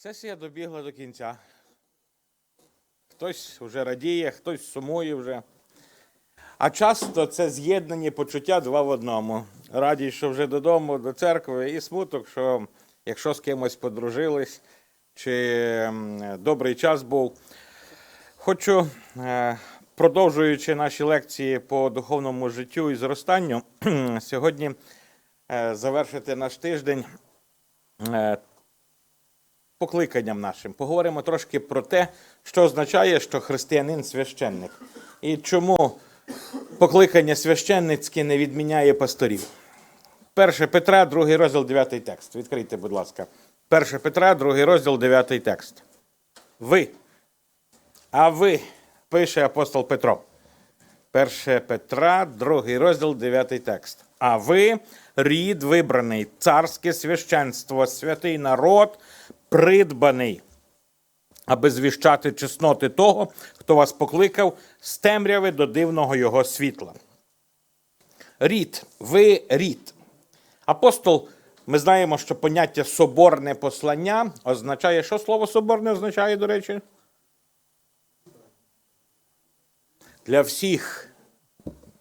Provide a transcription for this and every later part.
Сесія добігла до кінця. Хтось вже радіє, хтось сумує вже. А часто це з'єднані почуття два в одному. Радість, що вже додому, до церкви, і смуток, що якщо з кимось подружились, чи добрий час був. Хочу, е, продовжуючи наші лекції по духовному життю і зростанню, сьогодні е, завершити наш тиждень е, покликанням нашим. Поговоримо трошки про те, що означає, що християнин священник. І чому покликання священницьке не відміняє пасторів. 1 Петра, 2 розділ, 9 текст. Відкрийте, будь ласка. 1 Петра, 2 розділ, 9 текст. Ви. А ви, пише апостол Петро. 1 Петра, 2 розділ, 9 текст. А ви рід вибраний, царське священство, святий народ, придбаний, аби звіщати чесноти того, хто вас покликав з темряви до дивного його світла. Рід, ви рід. Апостол, ми знаємо, що поняття соборне послання означає, що слово соборне означає, до речі? Для всіх.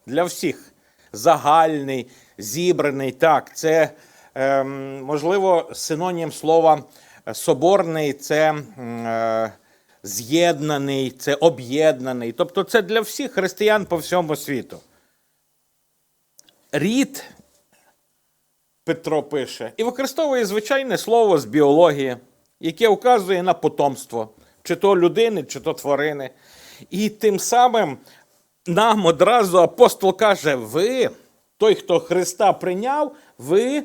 Для всіх. Загальний, зібраний. Так, це, ем, можливо, синонім слова соборний це е, з'єднаний, це об'єднаний. Тобто це для всіх християн по всьому світу. Рід, Петро пише, і використовує звичайне слово з біології, яке вказує на потомство, чи то людини, чи то тварини. І тим самим нам одразу апостол каже: ви, той, хто Христа прийняв, ви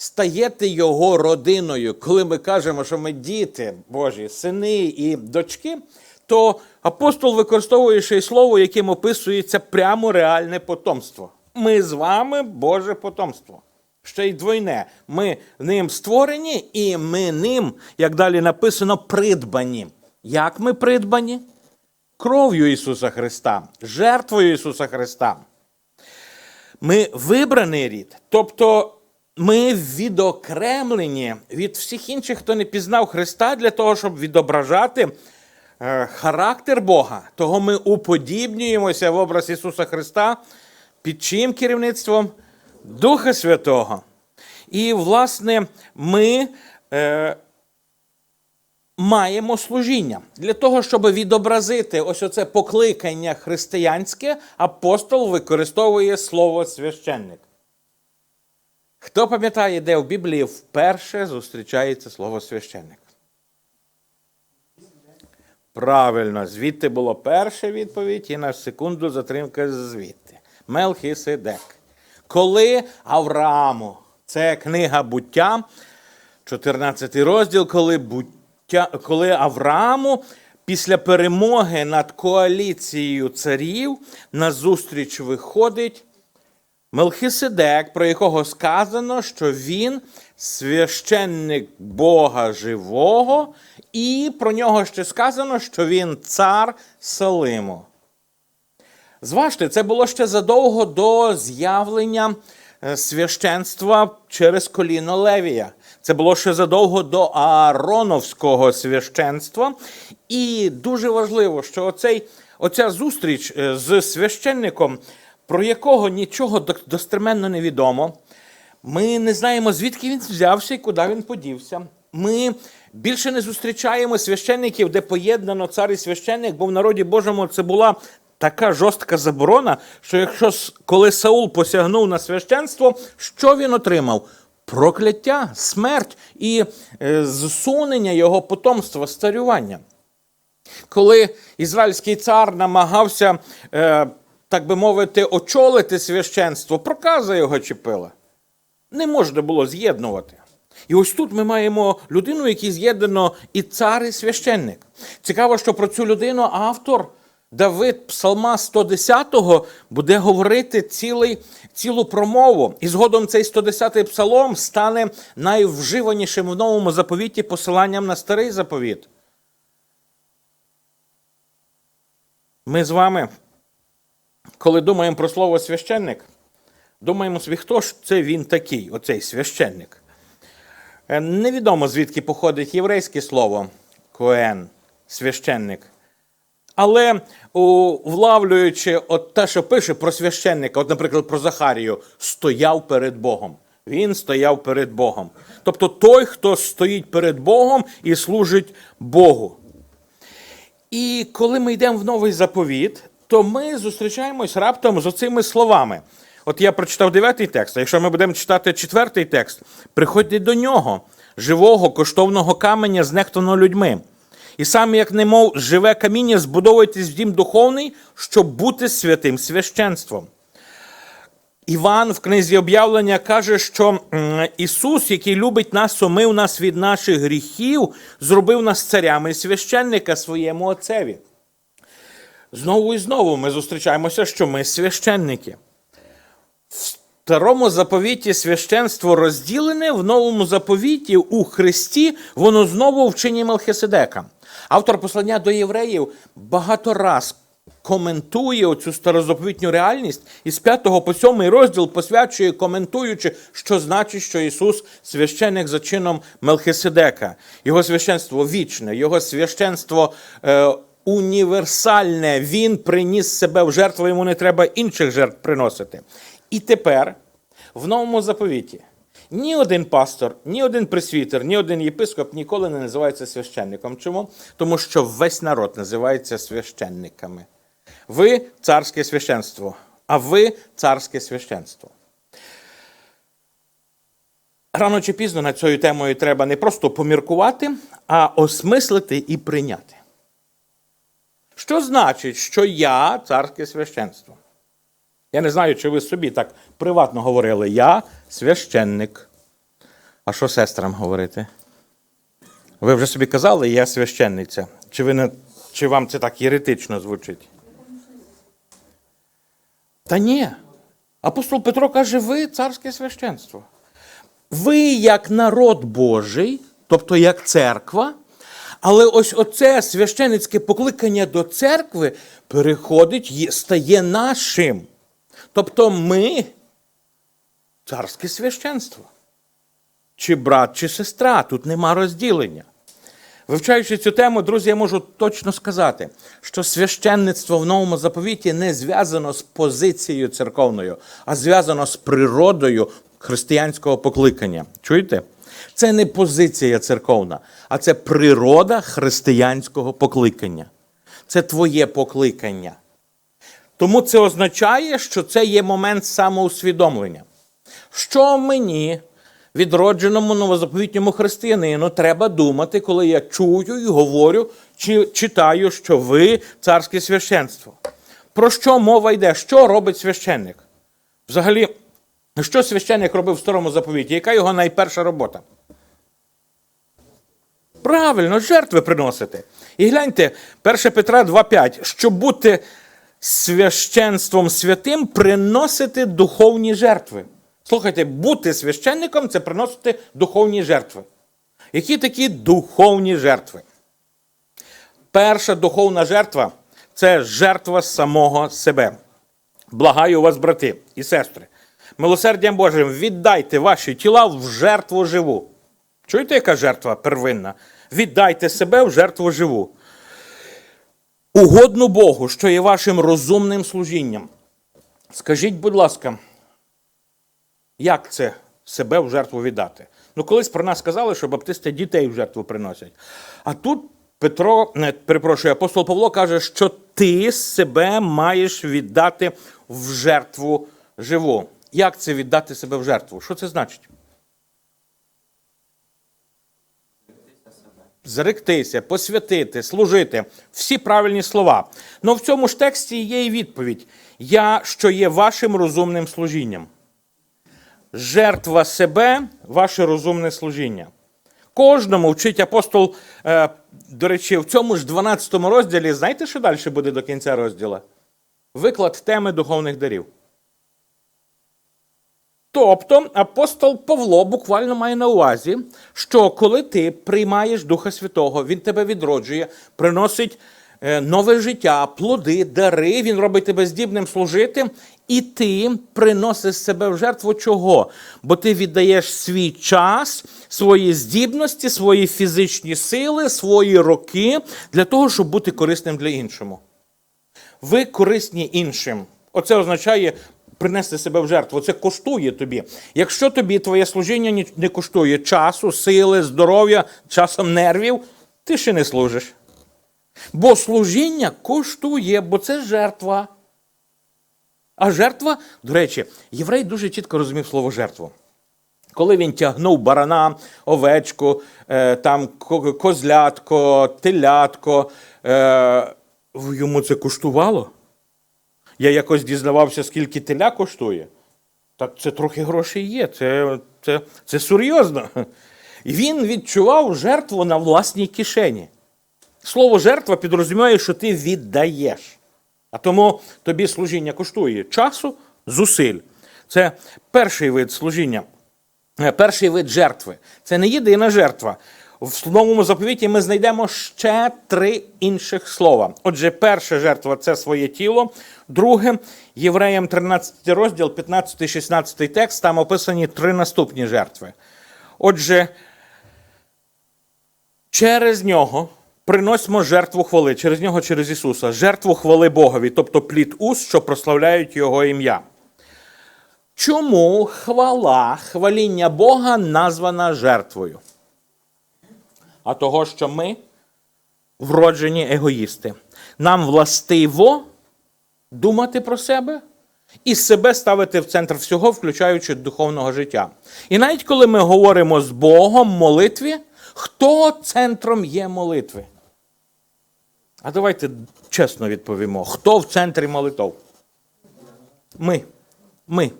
стаєте його родиною. Коли ми кажемо, що ми діти Божі, сини і дочки, то апостол використовує ще й слово, яким описується прямо реальне потомство. Ми з вами Боже потомство. Ще й двойне. Ми ним створені, і ми ним, як далі написано, придбані. Як ми придбані? Кров'ю Ісуса Христа, жертвою Ісуса Христа. Ми вибраний рід, тобто ми відокремлені від всіх інших, хто не пізнав Христа, для того, щоб відображати е, характер Бога. Того ми уподібнюємося в образ Ісуса Христа під чим керівництвом Духа Святого. І, власне, ми е, маємо служіння. Для того, щоб відобразити ось оце покликання християнське, апостол використовує слово священник. Хто пам'ятає, де в Біблії вперше зустрічається слово священник? Правильно, звідти було перша відповідь, і на секунду затримка звідти. Мелхиседек. Коли Аврааму, це книга буття, 14 розділ, коли, буття, коли Аврааму після перемоги над коаліцією царів на зустріч виходить Мелхиседек, про якого сказано, що він священник Бога живого, і про нього ще сказано, що він цар Салиму. Зважте, це було ще задовго до з'явлення е, священства через коліно Левія. Це було ще задовго до Аароновського священства. І дуже важливо, що оцей, оця зустріч е, з священником, про якого нічого достеменно не відомо, ми не знаємо, звідки він взявся і куди він подівся. Ми більше не зустрічаємо священників, де поєднано цар і священник, бо в народі Божому це була така жорстка заборона, що якщо коли Саул посягнув на священство, що він отримав? Прокляття, смерть і е, зсунення його потомства, старювання. Коли ізраїльський цар намагався, е, так би мовити, очолити священство, проказа його чіпила не можна було з'єднувати. І ось тут ми маємо людину, якій з'єднано і цар, і священник. Цікаво, що про цю людину автор Давид Псалма 110 буде говорити цілий, цілу промову. І згодом цей 110-й псалом стане найвживанішим в новому заповіті посиланням на старий заповіт. Ми з вами, коли думаємо про слово священник, Думаємо собі, хто ж це він такий, оцей священник. Е, Невідомо звідки походить єврейське слово коен, священник. Але влавлюючи от те, що пише про священника, от, наприклад, про Захарію, стояв перед Богом. Він стояв перед Богом. Тобто той, хто стоїть перед Богом і служить Богу. І коли ми йдемо в новий заповіт, то ми зустрічаємось раптом з оцими словами. От я прочитав дев'ятий текст, а якщо ми будемо читати четвертий текст, приходьте до нього, живого, коштовного каменя, знехтаного людьми. І саме, як немов живе каміння, збудовуйтесь в дім духовний, щоб бути святим священством. Іван в книзі об'явлення каже, що Ісус, який любить нас, омив нас від наших гріхів, зробив нас царями і священника своєму Отцеві. Знову і знову ми зустрічаємося, що ми священники. В старому заповіті священство розділене, в новому заповіті у Христі воно знову в чині Мелхиседека. Автор послання до євреїв багато раз коментує оцю старозаповітню реальність і з 5 по 7 розділ посвячує, коментуючи, що значить, що Ісус священник за чином Мелхиседека. Його священство вічне, його священство е, універсальне. Він приніс себе в жертву, йому не треба інших жертв приносити. І тепер в новому заповіті ні один пастор, ні один пресвітер, ні один єпископ ніколи не називається священником. Чому? Тому що весь народ називається священниками. Ви царське священство, а ви царське священство. Рано чи пізно над цією темою треба не просто поміркувати, а осмислити і прийняти. Що значить, що я царське священство? Я не знаю, чи ви собі так приватно говорили. Я священник. А що сестрам говорити? Ви вже собі казали, я священниця. Чи, ви не, чи вам це так єретично звучить? Та ні. Апостол Петро каже, ви царське священство. Ви як народ Божий, тобто як церква, але ось оце священицьке покликання до церкви переходить, є- стає нашим. Тобто ми царське священство. Чи брат, чи сестра, тут нема розділення. Вивчаючи цю тему, друзі, я можу точно сказати, що священництво в новому заповіті не зв'язано з позицією церковною, а зв'язано з природою християнського покликання. Чуєте? Це не позиція церковна, а це природа християнського покликання. Це твоє покликання. Тому це означає, що це є момент самоусвідомлення. Що мені, відродженому новозаповітньому християнину, треба думати, коли я чую і говорю, чи читаю, що ви царське священство? Про що мова йде? Що робить священник? Взагалі, що священник робив в старому заповіті? Яка його найперша робота? Правильно, жертви приносити. І гляньте, 1 Петра 2,5. Щоб бути священством святим, приносити духовні жертви. Слухайте, бути священником це приносити духовні жертви. Які такі духовні жертви? Перша духовна жертва це жертва самого себе. Благаю вас, брати і сестри, милосердям Божим віддайте ваші тіла в жертву живу. Чуєте, яка жертва первинна? Віддайте себе в жертву живу. Угодну Богу, що є вашим розумним служінням. Скажіть, будь ласка, як це себе в жертву віддати? Ну, колись про нас сказали, що баптисти дітей в жертву приносять. А тут Петро, не, перепрошую, апостол Павло каже, що ти себе маєш віддати в жертву живу. Як це віддати себе в жертву? Що це значить? Зректися, посвятити, служити всі правильні слова. Ну в цьому ж тексті є і відповідь: Я, що є вашим розумним служінням. Жертва себе, ваше розумне служіння. Кожному вчить апостол, е, до речі, в цьому ж 12 розділі, знаєте, що далі буде до кінця розділу? Виклад теми духовних дарів. Тобто апостол Павло буквально має на увазі, що коли ти приймаєш Духа Святого, він тебе відроджує, приносить е, нове життя, плоди, дари, він робить тебе здібним служити, І ти приносиш себе в жертву чого? Бо ти віддаєш свій час, свої здібності, свої фізичні сили, свої роки для того, щоб бути корисним для іншому. Ви корисні іншим. Оце означає принести себе в жертву. Це коштує тобі. Якщо тобі твоє служіння не коштує часу, сили, здоров'я, часом нервів, ти ще не служиш. Бо служіння коштує, бо це жертва. А жертва, до речі, єврей дуже чітко розумів слово жертву. Коли він тягнув барана, овечку, е, там козлятко, телятко, е, йому це коштувало. Я якось дізнавався, скільки теля коштує. Так це трохи грошей є, це, це, це серйозно. І він відчував жертву на власній кишені. Слово жертва підрозуміє, що ти віддаєш. А тому тобі служіння коштує часу, зусиль. Це перший вид служіння, е, перший вид жертви. Це не єдина жертва. В новому заповіті ми знайдемо ще три інших слова. Отже, перша жертва це своє тіло. Друге, євреям 13 розділ, 15-16 текст, там описані три наступні жертви. Отже, через нього приносимо жертву хвали, через нього, через Ісуса, жертву хвали Богові, тобто плід уст, що прославляють Його ім'я. Чому хвала, хваління Бога названа жертвою? А того, що ми вроджені егоїсти. Нам властиво думати про себе і себе ставити в центр всього, включаючи духовного життя. І навіть коли ми говоримо з Богом в молитві, хто центром є молитви? А давайте чесно відповімо: хто в центрі молитов? Ми. Ми.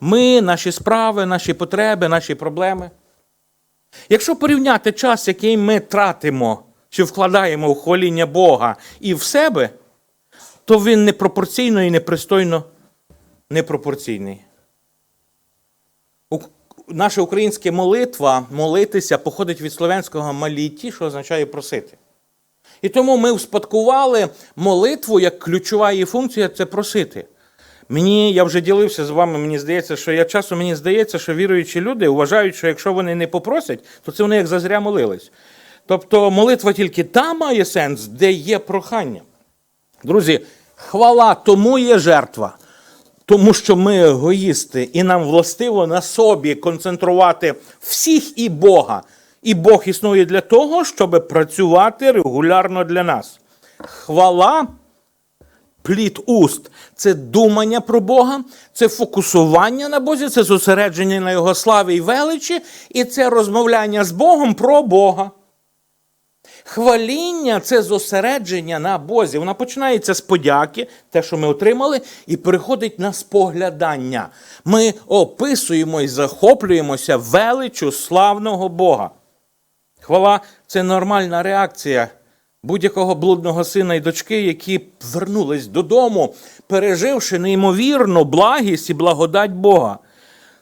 Ми, наші справи, наші потреби, наші проблеми. Якщо порівняти час, який ми тратимо чи вкладаємо в хваління Бога і в себе, то він непропорційно і непристойно непропорційний. Наша українська молитва, молитися, походить від слов'янського маліті, що означає просити. І тому ми успадкували молитву як ключова її функція це просити. Мені, я вже ділився з вами, мені здається, що я часом мені здається, що віруючі люди вважають, що якщо вони не попросять, то це вони як зазря молились. Тобто молитва тільки там має сенс, де є прохання. Друзі, хвала тому є жертва, тому що ми егоїсти, і нам властиво на собі концентрувати всіх і Бога. І Бог існує для того, щоб працювати регулярно для нас. Хвала плід уст це думання про Бога, це фокусування на Бозі, це зосередження на Його славі і величі, і це розмовляння з Богом про Бога. Хваління це зосередження на Бозі. Вона починається з подяки, те, що ми отримали, і переходить на споглядання. Ми описуємо і захоплюємося величу славного Бога. Хвала це нормальна реакція будь-якого блудного сина і дочки, які вернулись додому, переживши неймовірну благість і благодать Бога.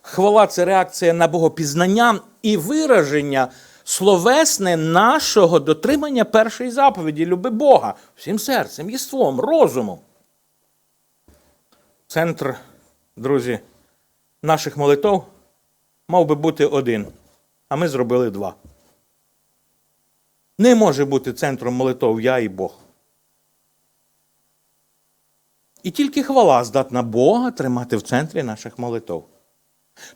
Хвала це реакція на богопізнання і вираження словесне нашого дотримання першої заповіді люби Бога всім серцем, єством, розумом. Центр, друзі, наших молитов мав би бути один, а ми зробили два. Не може бути центром молитов я і Бог. І тільки хвала здатна Бога тримати в центрі наших молитов.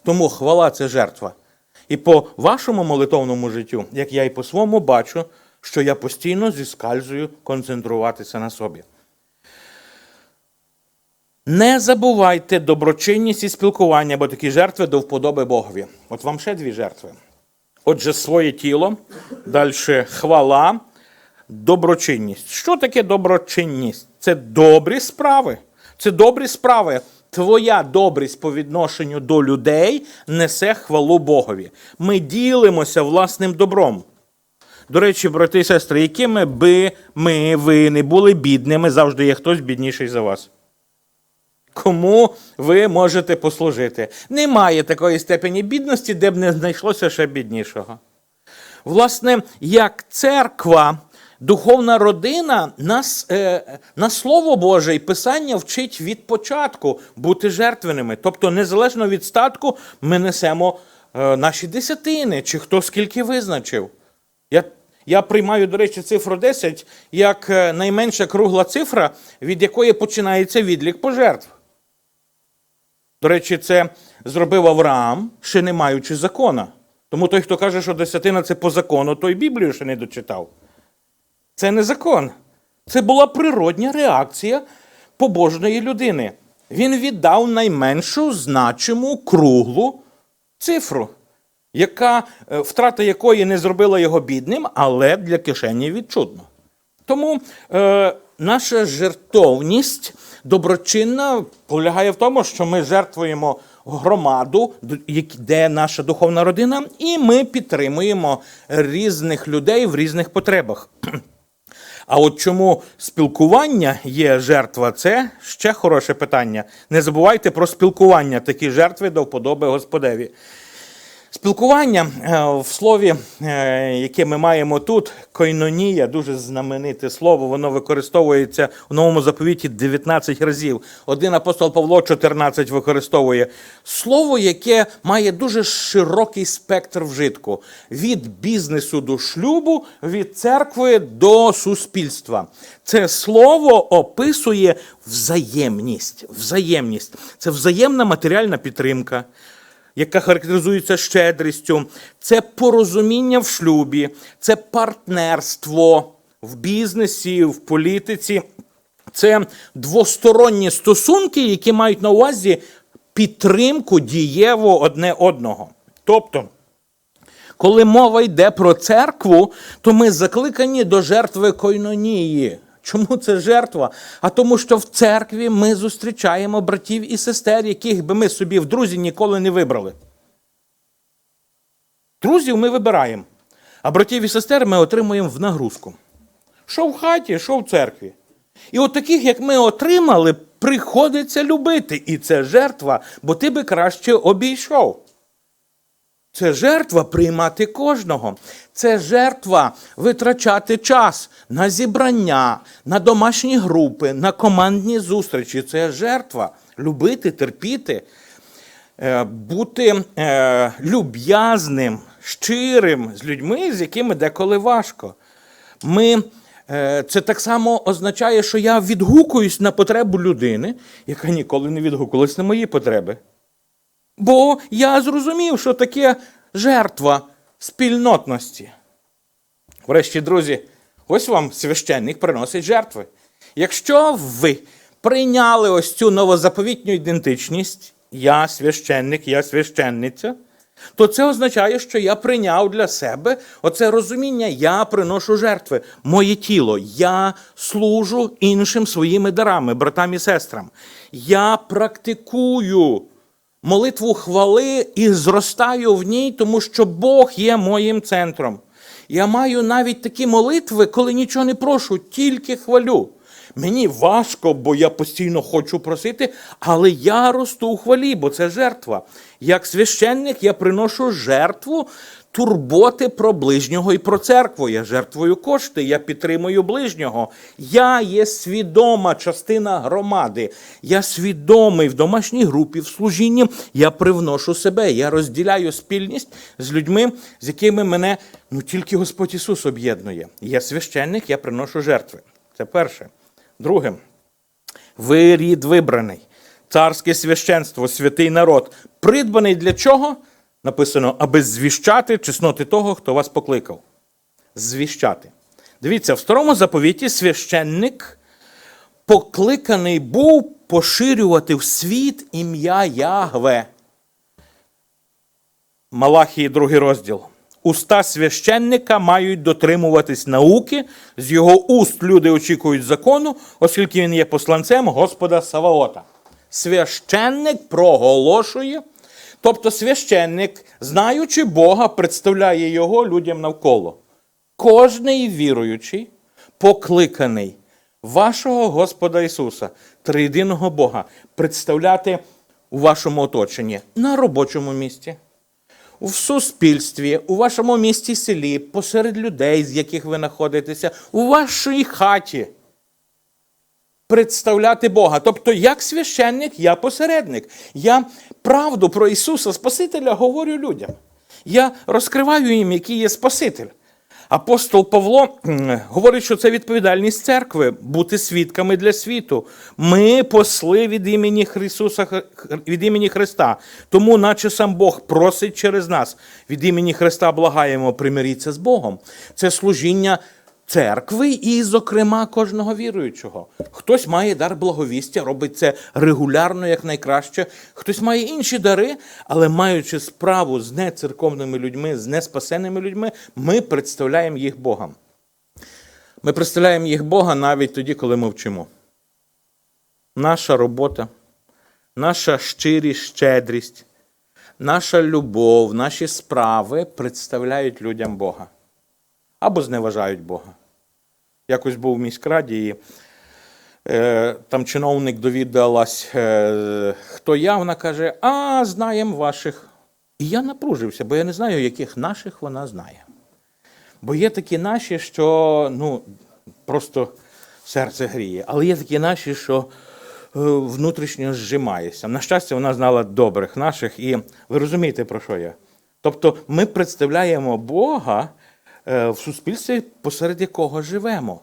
Тому хвала це жертва. І по вашому молитовному життю, як я і по своєму бачу, що я постійно зіскальзую концентруватися на собі. Не забувайте доброчинність і спілкування, бо такі жертви до вподоби Богові. От вам ще дві жертви. Отже, своє тіло, далі хвала, доброчинність. Що таке доброчинність? Це добрі справи. Це добрі справи. Твоя добрість по відношенню до людей несе хвалу Богові. Ми ділимося власним добром. До речі, брати і сестри, якими би ми, ви не були бідними, завжди є хтось бідніший за вас. Кому ви можете послужити? Немає такої степені бідності, де б не знайшлося ще біднішого. Власне, як церква, духовна родина нас е, на Слово Боже і Писання вчить від початку бути жертвеними. Тобто, незалежно від статку, ми несемо е, наші десятини, чи хто скільки визначив. Я, я приймаю, до речі, цифру 10 як е, найменша кругла цифра, від якої починається відлік пожертв. До речі, це зробив Авраам, ще не маючи закона. Тому той, хто каже, що десятина це по закону, той Біблію ще не дочитав. Це не закон. Це була природня реакція побожної людини. Він віддав найменшу значиму круглу цифру, яка, е, втрата якої не зробила його бідним, але для кишені відчутно. Тому е, наша жертовність доброчинна полягає в тому, що ми жертвуємо громаду, де наша духовна родина, і ми підтримуємо різних людей в різних потребах. А от чому спілкування є жертва, це ще хороше питання. Не забувайте про спілкування, такі жертви до вподоби Господеві. Спілкування е, в слові, е, яке ми маємо тут, койнонія, дуже знамените слово, воно використовується у новому заповіті 19 разів. Один апостол Павло 14 використовує слово, яке має дуже широкий спектр вжитку від бізнесу до шлюбу, від церкви до суспільства. Це слово описує взаємність. Взаємність це взаємна матеріальна підтримка яка характеризується щедрістю, це порозуміння в шлюбі, це партнерство в бізнесі, в політиці, це двосторонні стосунки, які мають на увазі підтримку дієву одне одного. Тобто, коли мова йде про церкву, то ми закликані до жертви койнонії. Чому це жертва? А тому, що в церкві ми зустрічаємо братів і сестер, яких би ми собі в друзі ніколи не вибрали. Друзів ми вибираємо, а братів і сестер ми отримуємо в нагрузку. Що в хаті, що в церкві. І от таких, як ми отримали, приходиться любити. І це жертва, бо ти би краще обійшов. Це жертва приймати кожного. Це жертва витрачати час на зібрання, на домашні групи, на командні зустрічі. Це жертва любити, терпіти, е, бути е, люб'язним, щирим з людьми, з якими деколи важко. Ми, е, це так само означає, що я відгукуюсь на потребу людини, яка ніколи не відгукувалась на мої потреби. Бо я зрозумів, що таке жертва спільнотності. Врешті, друзі, ось вам священник приносить жертви. Якщо ви прийняли ось цю новозаповітню ідентичність, я священник, я священниця, то це означає, що я прийняв для себе оце розуміння, я приношу жертви, моє тіло, я служу іншим своїми дарами, братам і сестрам. Я практикую молитву хвали і зростаю в ній, тому що Бог є моїм центром. Я маю навіть такі молитви, коли нічого не прошу, тільки хвалю. Мені важко, бо я постійно хочу просити, але я росту у хвалі, бо це жертва. Як священник я приношу жертву турботи про ближнього і про церкву. Я жертвую кошти, я підтримую ближнього. Я є свідома частина громади. Я свідомий в домашній групі, в служінні. Я привношу себе. Я розділяю спільність з людьми, з якими мене ну тільки Господь Ісус об'єднує. Я священник, я приношу жертви. Це перше. Друге, ви рід вибраний, царське священство, святий народ. Придбаний для чого? Написано, аби звіщати чесноти того, хто вас покликав. Звіщати. Дивіться, в старому заповіті священник покликаний був поширювати в світ ім'я Ягве. Малахії, другий розділ. Уста священника мають дотримуватись науки, з його уст люди очікують закону, оскільки він є посланцем Господа Саваота. Священник проголошує, тобто священник, знаючи Бога, представляє його людям навколо. Кожний віруючий, покликаний вашого Господа Ісуса, триєдиного Бога, представляти у вашому оточенні на робочому місці в суспільстві, у вашому місті селі, посеред людей, з яких ви знаходитеся, у вашій хаті представляти Бога. Тобто, як священник, я посередник. Я правду про Ісуса Спасителя говорю людям. Я розкриваю їм, який є Спаситель. Апостол Павло говорить, що це відповідальність церкви бути свідками для світу. Ми посли від імені Христуса від імені Христа. Тому, наче сам Бог просить через нас від імені Христа благаємо, примиріться з Богом. Це служіння церкви і, зокрема, кожного віруючого. Хтось має дар благовістя, робить це регулярно, як найкраще. Хтось має інші дари, але маючи справу з нецерковними людьми, з неспасеними людьми, ми представляємо їх Богом. Ми представляємо їх Бога навіть тоді, коли ми вчимо. Наша робота, наша щирість, щедрість, наша любов, наші справи представляють людям Бога або зневажають Бога. Якось був в міськраді, і е, там чиновник довідалась, е, хто я, вона каже, а знаємо ваших. І я напружився, бо я не знаю, яких наших вона знає. Бо є такі наші, що ну, просто серце гріє. Але є такі наші, що е, внутрішньо зжимаєшся. На щастя, вона знала добрих наших, і ви розумієте, про що я. Тобто ми представляємо Бога в суспільстві, посеред якого живемо.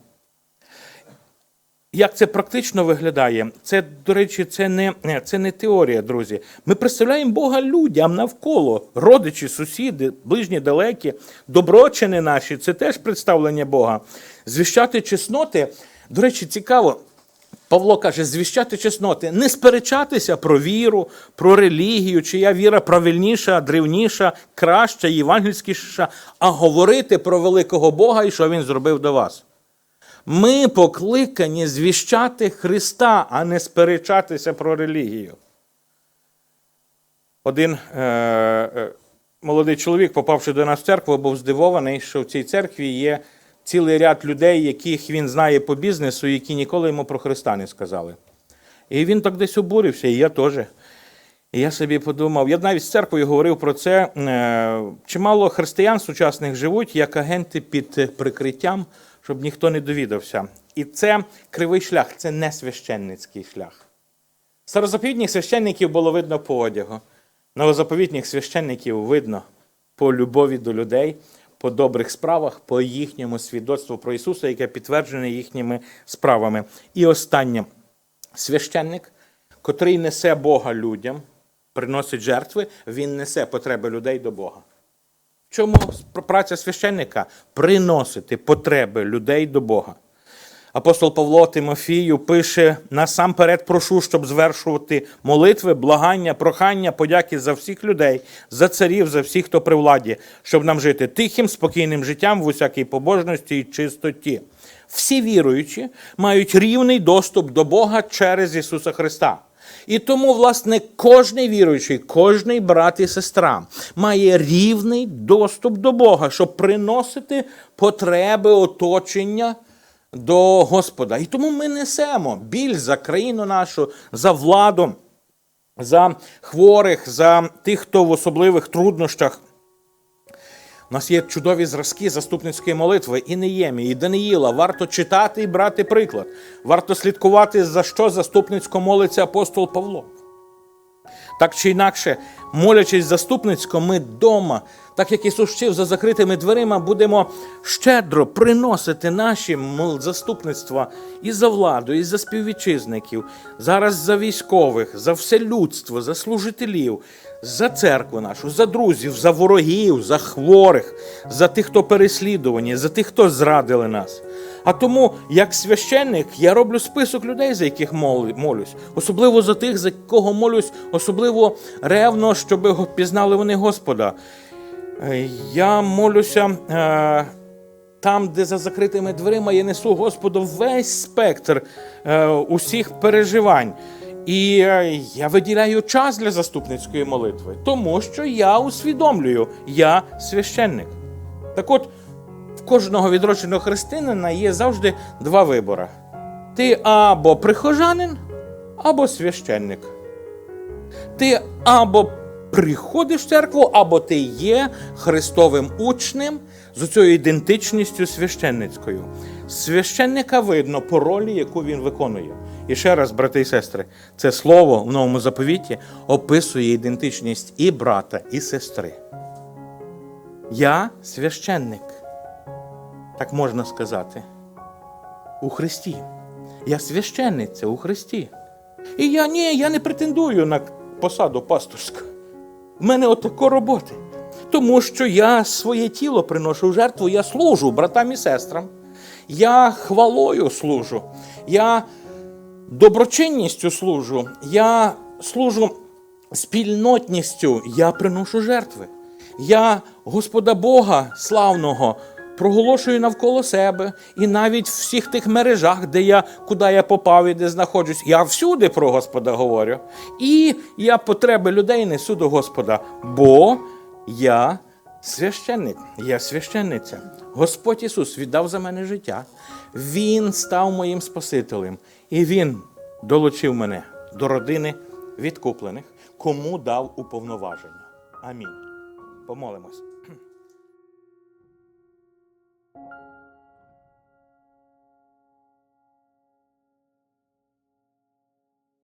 Як це практично виглядає? Це, до речі, це не, це не теорія, друзі. Ми представляємо Бога людям навколо, родичі, сусіди, ближні, далекі, доброчини наші це теж представлення Бога. Звіщати чесноти, до речі, цікаво. Павло каже, звіщати чесноти, не сперечатися про віру, про релігію, чия віра правильніша, древніша, краща, євангельськіша, а говорити про великого Бога і що він зробив до вас. Ми покликані звіщати Христа, а не сперечатися про релігію. Один е, е, молодий чоловік, попавши до нас в церкву, був здивований, що в цій церкві є цілий ряд людей, яких він знає по бізнесу, які ніколи йому про Христа не сказали. І він так десь обурився, і я теж. І я собі подумав, я навіть з церквою говорив про це. е, Чимало християн сучасних живуть як агенти під прикриттям, щоб ніхто не довідався. І це кривий шлях, це не священницький шлях. Старозаповітніх священників було видно по одягу. Новозаповітніх священників видно по любові до людей, по добрих справах, по їхньому свідоцтву про Ісуса, яке підтверджене їхніми справами. І останнє священник, котрий несе Бога людям, приносить жертви, він несе потреби людей до Бога. Чому праця священника? Приносити потреби людей до Бога. Апостол Павло Тимофію пише: насамперед прошу, щоб звершувати молитви, благання, прохання, подяки за всіх людей, за царів, за всіх, хто при владі, щоб нам жити тихим, спокійним життям в усякій побожності і чистоті. Всі віруючі мають рівний доступ до Бога через Ісуса Христа. І тому, власне, кожний віруючий, кожний брат і сестра має рівний доступ до Бога, щоб приносити потреби оточення до Господа. І тому ми несемо біль за країну нашу, за владу, за хворих, за тих, хто в особливих труднощах. У нас є чудові зразки заступницької молитви і Неємі, і Даниїла. Варто читати і брати приклад. Варто слідкувати, за що заступницько молиться апостол Павло. Так чи інакше, молячись заступницько, ми вдома, так як Ісус вчив за закритими дверима, будемо щедро приносити наші заступництва і за владу, і за співвітчизників, зараз за військових, за все людство, за служителів, за церкву нашу, за друзів, за ворогів, за хворих, за тих, хто переслідувані, за тих, хто зрадили нас. А тому, як священник, я роблю список людей, за яких мол- молюсь, особливо за тих, за кого молюсь, особливо ревно, щоб пізнали вони Господа. Е, Я молюся е, там, де за закритими дверима я несу Господу весь спектр е, усіх переживань. І я виділяю час для заступницької молитви, тому що я усвідомлюю, я священник. Так от, в кожного відродженого християнина є завжди два вибори: ти або прихожанин, або священник. Ти або приходиш в церкву, або ти є Христовим учнем з цією ідентичністю священницькою. Священника видно по ролі, яку він виконує. І ще раз, брати і сестри, це слово в новому заповіті описує ідентичність і брата, і сестри. Я священник, так можна сказати, у Христі. Я священниця у Христі. І я ні, я не претендую на посаду пасторську. В мене отако роботи. Тому що я своє тіло приношу в жертву, я служу братам і сестрам. Я хвалою служу, я доброчинністю служу, я служу спільнотністю, я приношу жертви. Я Господа Бога славного проголошую навколо себе і навіть в всіх тих мережах, де я, куди я попав і де знаходжусь, я всюди про Господа говорю. І я потреби людей несу до Господа, бо я священник, я священниця. Господь Ісус віддав за мене життя. Він став моїм Спасителем, і Він долучив мене до родини відкуплених, кому дав уповноваження. Амінь. Помолимось.